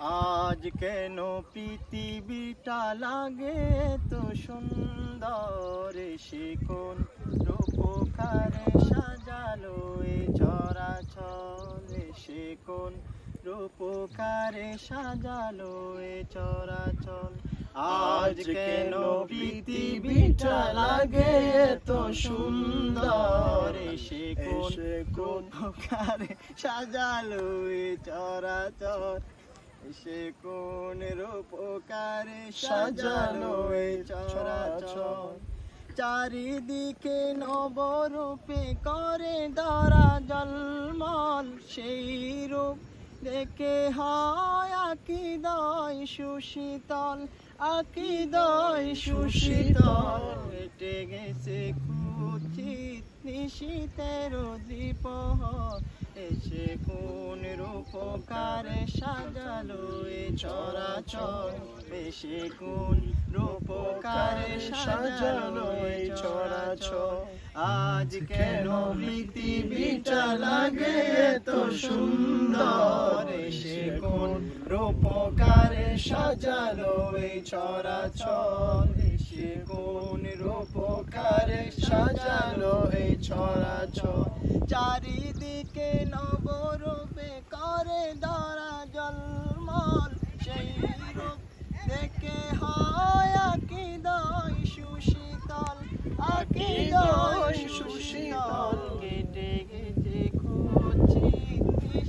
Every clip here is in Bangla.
আজ কেন পৃথিবীটা লাগে তো সুন্দর? সে কোন রূপকারে সাজালো এ চরাচল সে কোন রূপকারে সাজালো এ চরাচল আজ কেন পৃথিবীটা লাগে তো সুন্দর? সে কোন রূপকারে সাজালো এ চরাচর? সে কোন রূপকারে সাজালো চরাচর। চারিদিকে নবরূপে করে ধরা জলমল সেই রূপ দেখে হয় আকি দয় সুশীতল আকি দয় সুশীতল। হেঁটে গেছে কুচিত নিশীতের দ্বীপহর এসে কোন রূপকারে সাজালো এ চরাচর? বেশে কোন রূপকারে সাজালো এ চরাচর? আজ কেন পৃথিবীটা লাগে এত সুন্দর? এসে কোন রূপকারে সাজালো এই চরাচর? এসে সাজালো এই চরাচর চারিদিকে নবরূপে করে ধরা জলমল। সেই রূপ দেখে হয় আকিদয় সুশীতল আকিদয় সুশীতল। কেটে গেছে খুঁজি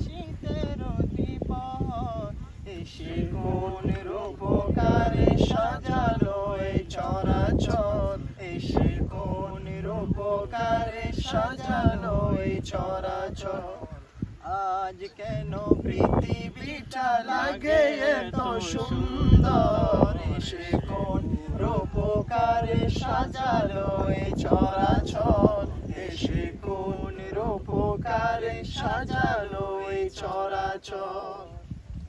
শীতের দীপহর এসে কোন রূপকারে সাজালো এই চরাচর এসে সাজালো এই চরাচর। আজ কেন পৃথিবীটা লাগে এত সুন্দর? এসে কোন রূপকারে সাজালো এই চরাচর? এসে কোন রূপকারে সাজালো এই চরাচর?